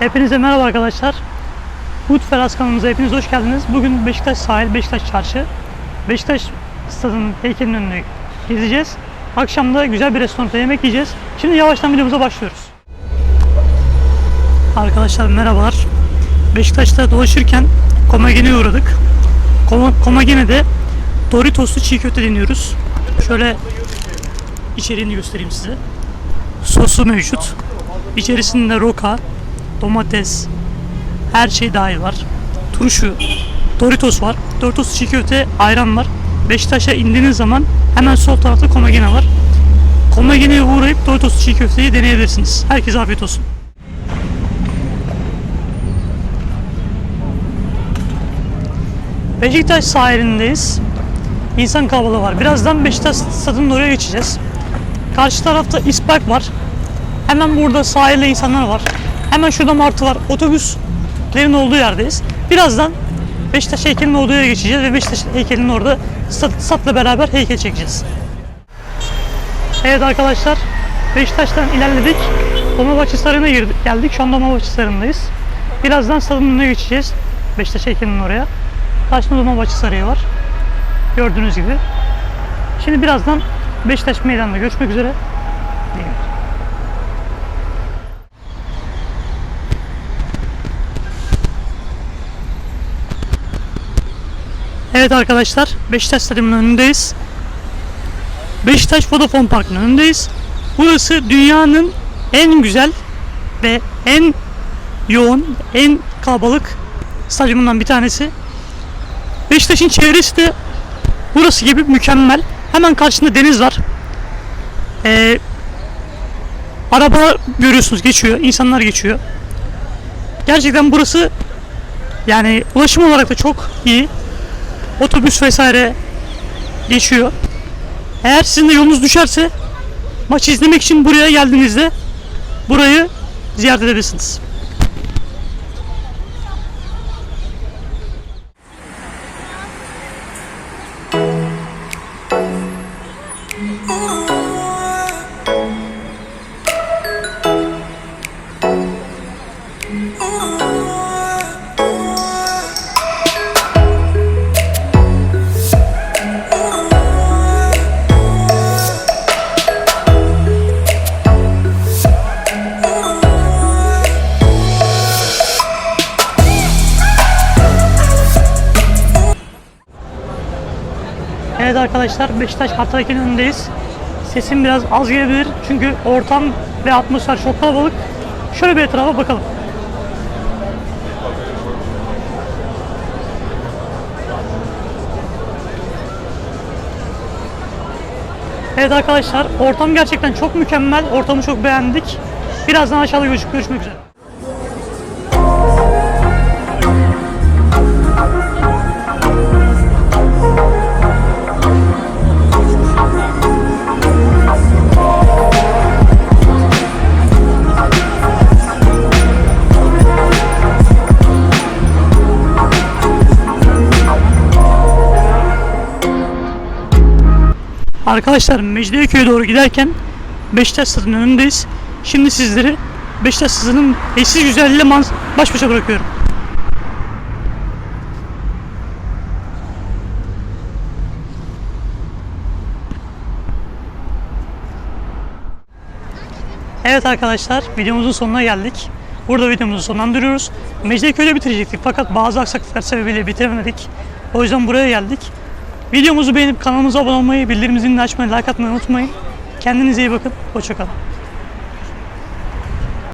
Hepinize merhaba arkadaşlar. Woodfellas kanalımıza hepiniz hoş geldiniz. Bugün Beşiktaş sahil, Beşiktaş çarşı. Beşiktaş stadının heykelinin önünü gezeceğiz. Akşam da güzel bir restoranda yemek yiyeceğiz. Şimdi yavaştan videomuza başlıyoruz. Arkadaşlar merhabalar. Beşiktaş'ta dolaşırken Komagene'ye uğradık. Komagene'de Doritos'lu çiğ köfte deniyoruz. Şöyle içeriğini göstereyim size. Sosu mevcut. İçerisinde roka, domates, her şey dahil var. Turşu, Doritos var. Doritos çiğ köfte, ayran var. Beşiktaş'a indiğiniz zaman hemen sol tarafta Komagene var. Komagene'ye uğrayıp Doritos çiğ köfteyi deneyebilirsiniz. Herkese afiyet olsun. Beşiktaş sahilindeyiz. İnsan kalabalığı var. Birazdan Beşiktaş stadının oraya geçeceğiz. Karşı tarafta İspark var. Hemen burada sahilde insanlar var. Hemen şurada martı var. Otobüslerin olduğu yerdeyiz. Birazdan Beşiktaş heykelinin olduğu yere geçeceğiz ve Beşiktaş heykelinin orada stat, statla beraber heykel çekeceğiz. Evet arkadaşlar Beşiktaş'tan ilerledik. Dolmabahçe Sarayı'na girdik, geldik. Şu an Dolmabahçe Sarayı'ndayız. Birazdan stadın önüne geçeceğiz. Beşiktaş heykelinin oraya. Karşımda Dolmabahçe Sarayı var. Gördüğünüz gibi. Şimdi birazdan Beşiktaş meydanında görüşmek üzere. İyi Evet arkadaşlar Beşiktaş Stadyumu'nun önündeyiz. Beşiktaş Vodafone Park'ın önündeyiz. Burası dünyanın en güzel ve en yoğun, en kalabalık stadyumundan bir tanesi. Beşiktaş'ın çevresi de burası gibi mükemmel. Hemen karşısında deniz var. Ee, araba görüyorsunuz geçiyor, insanlar geçiyor. Gerçekten burası yani ulaşım olarak da çok iyi otobüs vesaire geçiyor. Eğer sizin de yolunuz düşerse maçı izlemek için buraya geldiğinizde burayı ziyaret edebilirsiniz. Evet arkadaşlar Beşiktaş Kartalike'nin önündeyiz. Sesim biraz az gelebilir çünkü ortam ve atmosfer çok kalabalık. Şöyle bir etrafa bakalım. Evet arkadaşlar ortam gerçekten çok mükemmel. Ortamı çok beğendik. Birazdan aşağıda görüş- görüşmek üzere. Arkadaşlar Mecidiyeköy'e doğru giderken Beşiktaş Stadı'nın önündeyiz. Şimdi sizleri Beşiktaş Stadı'nın eşsiz güzelliğiyle baş başa bırakıyorum. Evet arkadaşlar videomuzun sonuna geldik. Burada videomuzu sonlandırıyoruz. Mecidiyeköy'de bitirecektik fakat bazı aksaklıklar sebebiyle bitiremedik. O yüzden buraya geldik. Videomuzu beğenip kanalımıza abone olmayı, bildirim zilini açmayı, like atmayı unutmayın. Kendinize iyi bakın. Hoşçakalın.